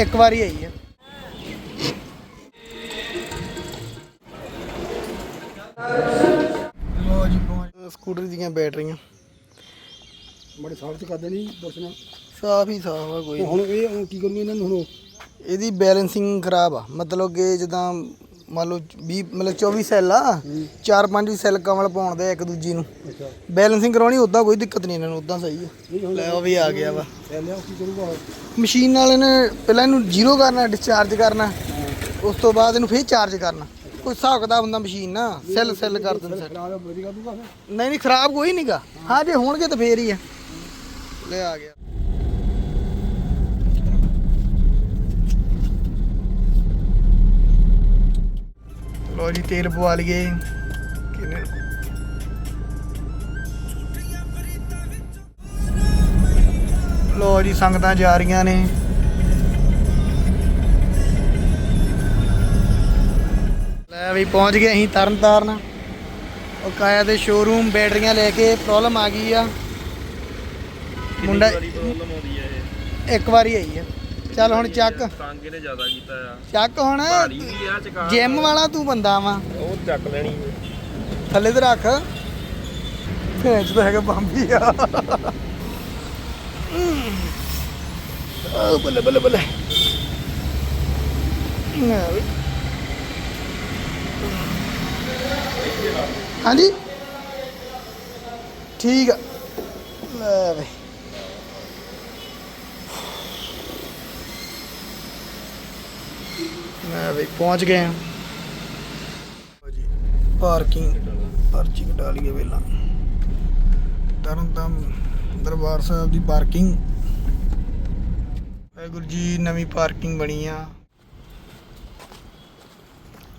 ਇੱਕ ਵਾਰੀ ਆਈ ਹੈ। ਲੋ ਜੀ ਪਹੁੰਚ ਸਕੂਟਰ ਦੀਆਂ ਬੈਟਰੀਆਂ। ਬੜੇ ਸਾਫ਼ ਚ ਕਰ ਦੇਣੀ ਦਰਸ਼ਨ। ਸਾਫ਼ ਹੀ ਸਾਫ਼ ਆ ਕੋਈ। ਹੁਣ ਇਹ ਹੁਣ ਕੀ ਕਰੂੰਗੇ ਇਹਨਾਂ ਨੂੰ ਹੁਣ ਇਹਦੀ ਬੈਲੈਂਸਿੰਗ ਖਰਾਬ ਆ। ਮਤਲਬ ਕਿ ਜਦਾਂ ਮੰਨ ਲਓ 20 ਮਤਲਬ 24 ਸੈੱਲ ਆ ਚਾਰ ਪੰਜ ਸੈੱਲ ਕਮਲ ਪਾਉਣਦੇ ਆ ਇੱਕ ਦੂਜੀ ਨੂੰ। ਅੱਛਾ। ਬੈਲੈਂਸਿੰਗ ਕਰਾਉਣੀ ਉਦਾਂ ਕੋਈ ਦਿੱਕਤ ਨਹੀਂ ਇਹਨਾਂ ਨੂੰ ਉਦਾਂ ਸਹੀ ਆ। ਲੈ ਉਹ ਵੀ ਆ ਗਿਆ ਵਾ। ਇਹ ਲਿਆ ਕੀ ਕਰੂਗਾ ਮਸ਼ੀਨ ਨਾਲ ਇਹਨੇ ਪਹਿਲਾਂ ਇਹਨੂੰ ਜ਼ੀਰੋ ਕਰਨਾ ਡਿਸਚਾਰਜ ਕਰਨਾ ਉਸ ਤੋਂ ਬਾਅਦ ਇਹਨੂੰ ਫੇਰ ਚਾਰਜ ਕਰਨਾ। ਕੋਈ ਹਿਸਾਬ ਕਿਤਾਬ ਹੁੰਦਾ ਮਸ਼ੀਨ ਨਾ ਸੈੱਲ ਸੈੱਲ ਕਰ ਦਿੰਦਾ। ਫਿਰ। ਨਹੀਂ ਨਹੀਂ ਖਰਾਬ ਕੋਈ ਨਹੀਂਗਾ ਹਾਂ ਜੇ ਹੋਣਗੇ ਤਾਂ ਫੇਰ ਹੀ ਆ। ਲੈ ਆ ਗਿਆ। ਲੋ ਜੀ ਤੇਲ ਪਵਾ ਲਈਏ। ਕਿੰਨੇ ਲੋ ਜੀ ਸੰਗਤਾਂ ਜਾ ਰਹੀਆਂ ਨੇ। ਲੈ ਵੀ ਪਹੁੰਚ ਗਏ ਅਸੀਂ ਤਰਨ ਤਾਰਨ ਉਹ ਕਾਇਆ ਦੇ ਸ਼ੋਰੂਮ ਬੈਟਰੀਆਂ ਲੈ ਕੇ ਪ੍ਰੋਬਲਮ ਆ ਗਈ ਆ। ਮੁੰਡਾ ਇੱਕ ਵਾਰੀ ਆਈ ਆ। ਚੱਲ ਹੁਣ ਚੱਕ। ਤੰਗ ਇਹਨੇ ਜ਼ਿਆਦਾ ਕੀਤਾ ਆ। ਚੱਕ ਹੁਣ। ਭਾਰੀ ਵੀ ਆ ਚਕਾ ਜਿਮ ਵਾਲਾ ਤੂੰ ਬੰਦਾ ਵਾ। ਉਹ ਚੱਕ ਲੈਣੀ ਥੱਲੇ ਤੇ ਰੱਖ। ਭੈਂਚ ਤਾਂ ਹੈਗਾ ਬੰਬੀ ਆ। ਆ ਬੱਲੇ ਬੱਲੇ ਬੱਲੇ। ਨਾ ਵੀ। ਹਾਂਜੀ। ਠੀਕ ਆ। ਲੈ ਵੇ। ਮੈਂ ਵੀ ਪਹੁੰਚ ਗਏ ਹਾਂ। ਜੀ ਪਾਰਕਿੰਗ ਪਰਚੀ ਕਟਾ ਲਈਏ ਵੇਲਾ। ਤਰਨ ਤਾਰਨ ਦਰਬਾਰ ਸਾਹਿਬ ਦੀ ਪਾਰਕਿੰਗ। ਵਾਹਿਗੁਰੂ ਜੀ ਨਵੀਂ ਪਾਰਕਿੰਗ ਬਣੀ ਆ।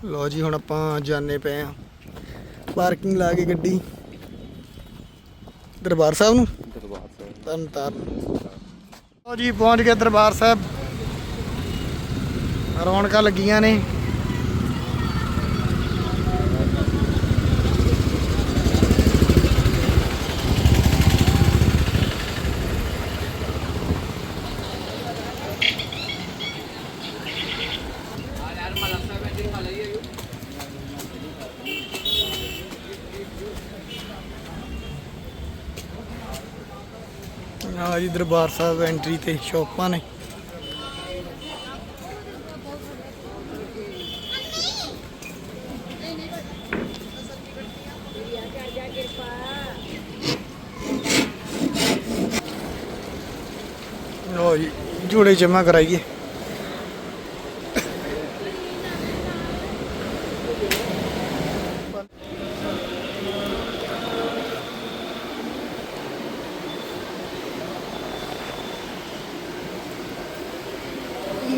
ਲੋ ਜੀ ਹੁਣ ਆਪਾਂ ਜਾਣੇ ਪਏ ਆ ਪਾਰਕਿੰਗ ਲਾ ਕੇ ਗੱਡੀ। ਦਰਬਾਰ ਸਾਹਿਬ ਨੂੰ? ਦਰਬਾਰ ਸਾਹਿਬ। ਤਰਨ ਤਾਰਨ। ਲੋ ਜੀ ਪਹੁੰਚ ਗਏ ਦਰਬਾਰ ਸਾਹਿਬ। ਰੌਣਕਾਂ ਲੱਗੀਆਂ ਨੇ। ਆ ਜੀ ਦਰਬਾਰ ਸਾਹਿਬ ਐਂਟਰੀ ਤੇ ਸ਼ੋਪਾਂ ਨੇ ਲੋ ਜੀ ਜਮਾ ਕਰਾਈਏ।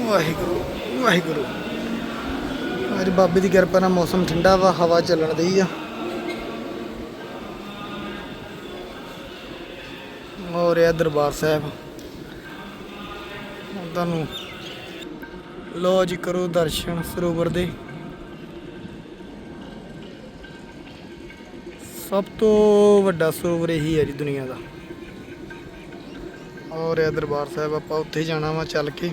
ਵਾਹਿਗੁਰੂ ਵਾਹਿਗੁਰੂ। ਅੱਜ ਬਾਬੇ ਦੀ ਕਿਰਪਾ ਨਾਲ ਮੌਸਮ ਠੰਡਾ ਵਾ, ਹਵਾ ਚੱਲਣ ਦਈ ਆ। ਹੋ ਰਿਹਾ ਦਰਬਾਰ ਸਾਹਿਬ। ਤੁਹਾਨੂੰ। ਲੋ ਜੀ, ਕਰੋ ਦਰਸ਼ਨ ਸਰੋਵਰ ਦੇ। ਸਭ ਤੋਂ ਵੱਡਾ ਸਰੋਵਰ ਇਹੀ ਹੈ ਜੀ ਦੁਨੀਆ ਦਾ। ਹੋ ਰਿਹਾ ਦਰਬਾਰ ਸਾਹਿਬ, ਆਪਾਂ ਉੱਥੇ ਜਾਣਾ ਵਾ ਚੱਲ ਕੇ।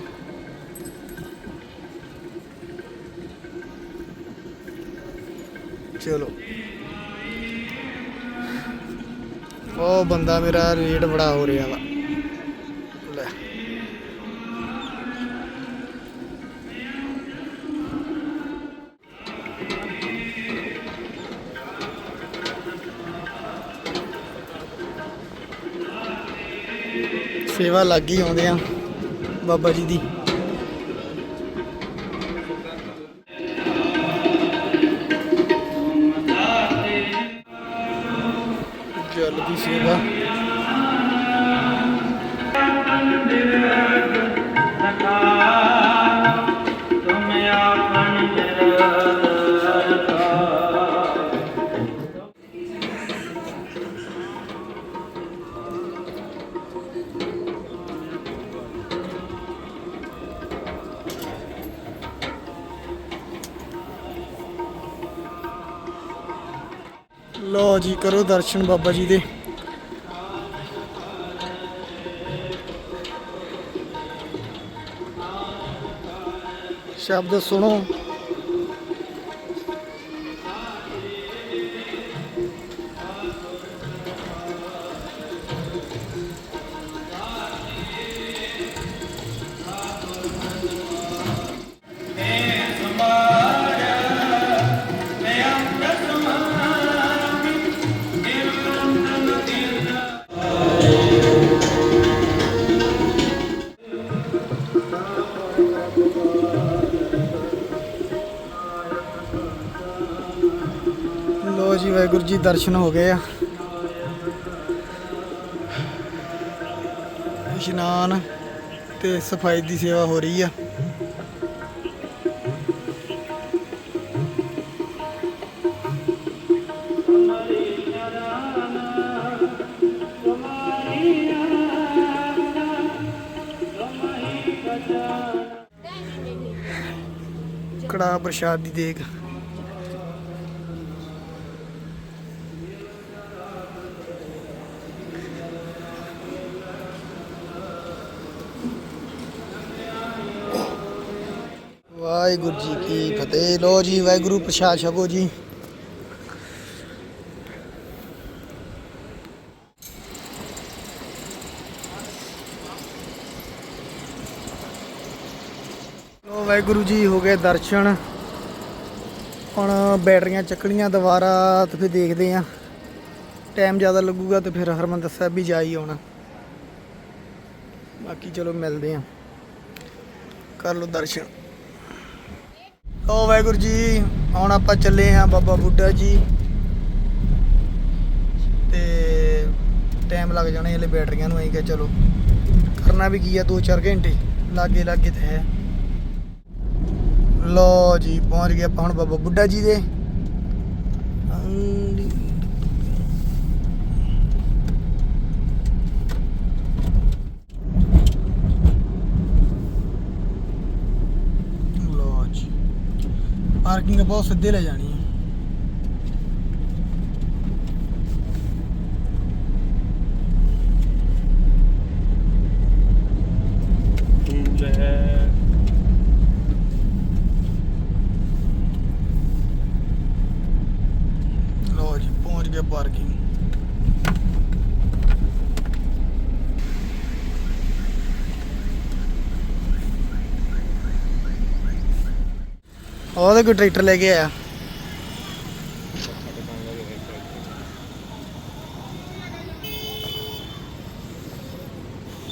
ਚਲੋ। ਉਹ ਬੰਦਾ ਮੇਰਾ ਰੇਟ ਬੜਾ ਹੋ ਰਿਹਾ ਵਾ। ਸੇਵਾ ਲੱਗ ਹੀ ਆਉਂਦੇ ਆ ਬਾਬਾ ਜੀ ਦੀ। ਜਲ ਦੀ ਸੇਵਾ। ਲੋ ਜੀ ਕਰੋ ਦਰਸ਼ਨ ਬਾਬਾ ਜੀ ਦੇ। ਸ਼ਬਦ ਸੁਣੋ। ਵਾਹਿਗੁਰੂ ਜੀ ਦਰਸ਼ਨ ਹੋ ਗਏ ਆ। ਇਸ਼ਨਾਨ ਤੇ ਸਫ਼ਾਈ ਦੀ ਸੇਵਾ ਹੋ ਰਹੀ ਆ। ਕੜਾ ਪ੍ਰਸ਼ਾਦ ਦੀ ਦੇਖ ਵਾਹਿਗੁਰੂ ਜੀ ਕੀ ਫਤਿਹ। ਲੋ ਜੀ, ਵਾਹਿਗੁਰੂ ਪ੍ਰਸ਼ਾਦ ਛਕੋ ਜੀ। ਲੋ ਵਾਹਿਗੁਰੂ ਜੀ, ਹੋ ਗਏ ਦਰਸ਼ਨ। ਹੁਣ ਬੈਟਰੀਆਂ ਚੱਕਣੀਆਂ ਦੁਬਾਰਾ ਤੇ ਫਿਰ ਦੇਖਦੇ ਆ। ਟਾਈਮ ਜ਼ਿਆਦਾ ਲੱਗੂਗਾ ਤੇ ਫਿਰ ਹਰਮੰਦਰ ਸਾਹਿਬ ਵੀ ਜਾ ਹੀ ਆਉਣਾ। ਬਾਕੀ ਚਲੋ ਮਿਲਦੇ ਆ। ਕਰ ਲਓ ਦਰਸ਼ਨ। ਓ ਵਾਹਿਗੁਰੂ ਜੀ, ਹੁਣ ਆਪਾਂ ਚੱਲੇ ਹਾਂ ਬਾਬਾ ਬੁੱਢਾ ਜੀ। ਤੇ ਟਾਈਮ ਲੱਗ ਜਾਣਾ ਇਹਲੇ ਬੈਟਰੀਆਂ ਨੂੰ ਐਂ ਕਿ ਚਲੋ ਕਰਨਾ ਵੀ ਕੀ ਆ 2-4 ਘੰਟੇ, ਲਾਗੇ ਲਾਗੇ ਤੇ ਹੈ। ਲੋ ਜੀ, ਪਹੁੰਚ ਗਏ ਆਪਾਂ ਹੁਣ ਬਾਬਾ ਬੁੱਢਾ ਜੀ ਦੇ ਲੋ ਜੀ ਪਾਰਕਿੰਗ ਬਹੁਤ ਸਿੱਧੇ ਲੈ ਜਾਣੀ ਹੈ। ਲੈ ਜੀ ਪਹੁੰਚ ਗਏ ਪਾਰਕਿੰਗ ਉਹਦੇ ਕੋਈ ਟਰੈਕਟਰ ਲੈ ਕੇ ਆਇਆ।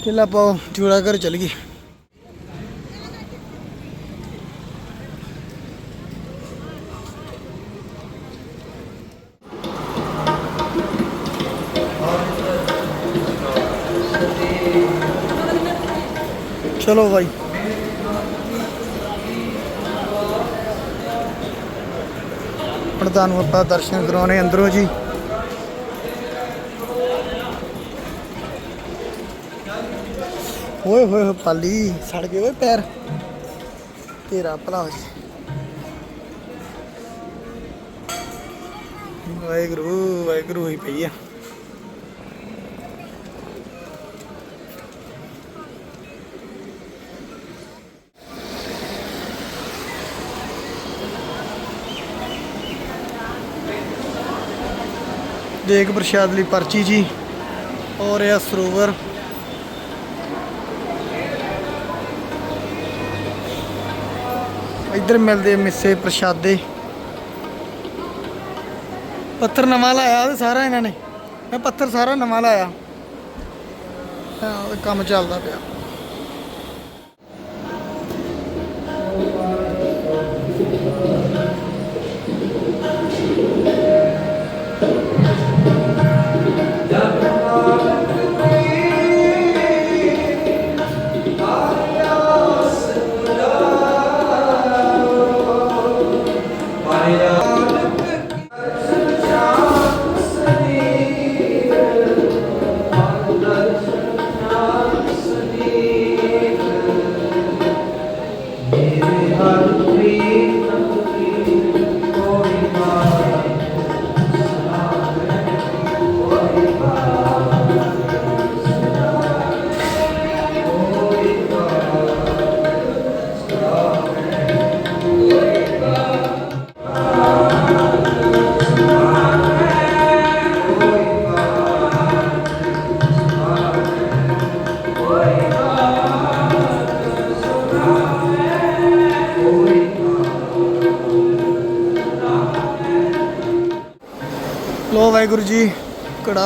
ਕਿਲਾ ਪਾਓ ਚੂੜਾ ਘਰ ਚਲ ਗਈ ਚਲੋ ਭਾਈ ਹੁਣ ਤੁਹਾਨੂੰ ਆਪਾਂ ਦਰਸ਼ਨ ਕਰਾਉਣੇ ਅੰਦਰੋਂ ਜੀ। ਓਏ ਹੋਏ ਪਾਲੀ, ਸੜ ਗਏ ਓਏ ਪੈਰ। ਤੇਰਾ ਭਲਾ ਹੋ ਜੀ। ਵਾਹਿਗੁਰੂ ਵਾਹਿਗੁਰੂ ਹੋਈ ਪਈ ਆ। ਦੇਗ ਪ੍ਰਸ਼ਾਦ ਲਈ ਪਰਚੀ ਜੀ ਔਰ ਇਹ ਸਰੋਵਰ। ਇੱਧਰ ਮਿਲਦੇ ਮਿੱਸੇ ਪ੍ਰਸ਼ਾਦੇ। ਪੱਥਰ ਨਵਾਂ ਲਾਇਆ ਤੇ ਸਾਰਾ ਇਹਨਾਂ ਨੇ। ਇਹ ਪੱਥਰ ਸਾਰਾ ਨਵਾਂ ਲਾਇਆ। ਕੰਮ ਚੱਲਦਾ ਪਿਆ।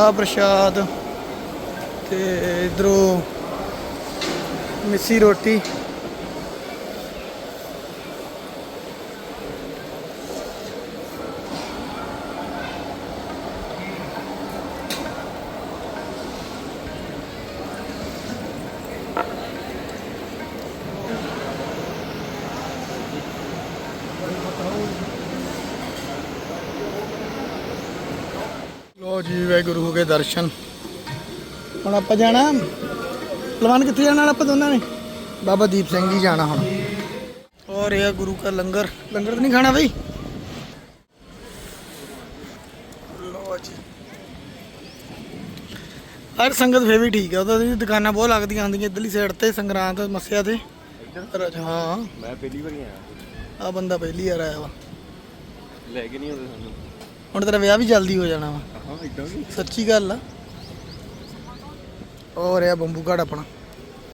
ਕੜਾ ਪ੍ਰਸ਼ਾਦ ਤੇ ਇਧਰੋਂ ਮਿੱਸੀ ਰੋਟੀ ਲੋ ਜੀ ਵਾਹਿਗੁਰੂ ਹੋ ਗਏ ਦਰਸ਼ਨ। ਹੁਣ ਆਪਾਂ ਜਾਣਾ ਲਵਾਨ ਕਿੱਥੇ ਜਾਣਾ ਆਪਾਂ ਦੋਨਾਂ ਨੇ? ਬਾਬਾ ਦੀਪ ਸਿੰਘ ਜੀ ਜਾਣਾ ਹੁਣ। ਔਰ ਇਹ ਗੁਰੂ ਦਾ ਲੰਗਰ। ਲੰਗਰ ਤਾਂ ਨਹੀਂ ਖਾਣਾ ਬਈ? ਲੋ ਜੀ। ਹਰ ਸੰਗਤ ਫੇਰ ਵੀ ਠੀਕ ਆ ਉਹਦਾ ਦੀ ਦੁਕਾਨਾਂ ਬਹੁਤ ਲੱਗਦੀਆਂ ਹੁੰਦੀਆਂ ਇਧਰਲੀ ਸਾਈਡ ਤੇ ਸੰਗਰਾਂਦ ਮੱਸਿਆ ਤੇ। ਹਾਂ। ਮੈਂ ਪਹਿਲੀ ਵਾਰੀ ਆਇਆ। ਆ ਬੰਦਾ ਪਹਿਲੀ ਵਾਰ ਆਇਆ ਵਾ। ਲੈ ਕੇ ਨਹੀਂ ਆਉਂਦੇ ਸਾਨੂੰ। ਹੁਣ ਤੇਰਾ ਵਿਆਹ ਵੀ ਜਲਦੀ ਹੋ ਜਾਣਾ ਵਾ। ਹਾਂ ਇਦਾਂ ਵੀ। ਸੱਚੀ ਗੱਲ ਆ। ਔਰ ਇਹ ਬੰਬੂ ਘਾਟ ਆਪਣਾ।